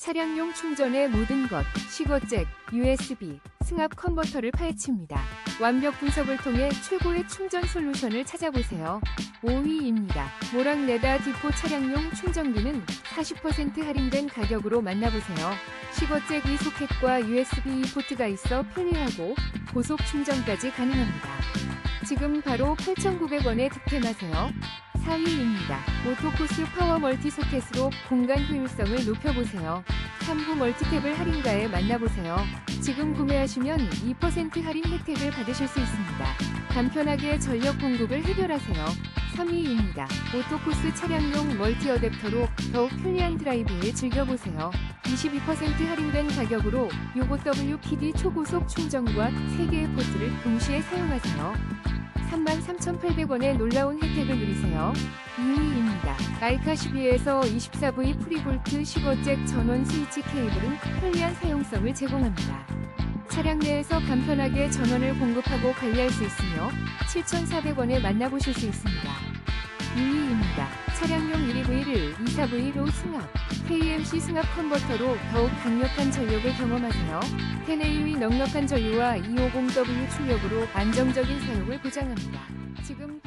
차량용 충전의 모든 것, 시거잭, USB, 승합 컨버터를 파헤칩니다. 완벽 분석을 통해 최고의 충전 솔루션을 찾아보세요. 5위입니다. 모랑레다 디포 차량용 충전기는 40% 할인된 가격으로 만나보세요. 시거잭 2소켓과 USB 포트가 있어 편리하고 고속 충전까지 가능합니다. 지금 바로 8,900원에 득템하세요. 4위입니다. 오토코스 파워 멀티 소켓으로 공간 효율성을 높여보세요. 3부 멀티탭을 할인가에 만나보세요. 지금 구매하시면 2% 할인 혜택을 받으실 수 있습니다. 간편하게 전력 공급을 해결하세요. 3위입니다. 오토코스 차량용 멀티 어댑터로 더욱 편리한 드라이브를 즐겨보세요. 22% 할인된 가격으로 요고 WPD 초고속 충전과 3개의 포트를 동시에 사용하세요. 33,800원의 놀라운 혜택을 누리세요. 2위입니다. 라이카 12에서 24V 프리볼트 15잭 전원 스위치 케이블은 편리한 사용성을 제공합니다. 차량 내에서 간편하게 전원을 공급하고 관리할 수 있으며 7,400원에 만나보실 수 있습니다. 2위입니다. 차량용 1EV를 24V로 승합, KMC 승합 컨버터로 더욱 강력한 전력을 경험하세요. 10AV 넉넉한 전류와 250W 출력으로 안정적인 사용을 보장합니다. 지금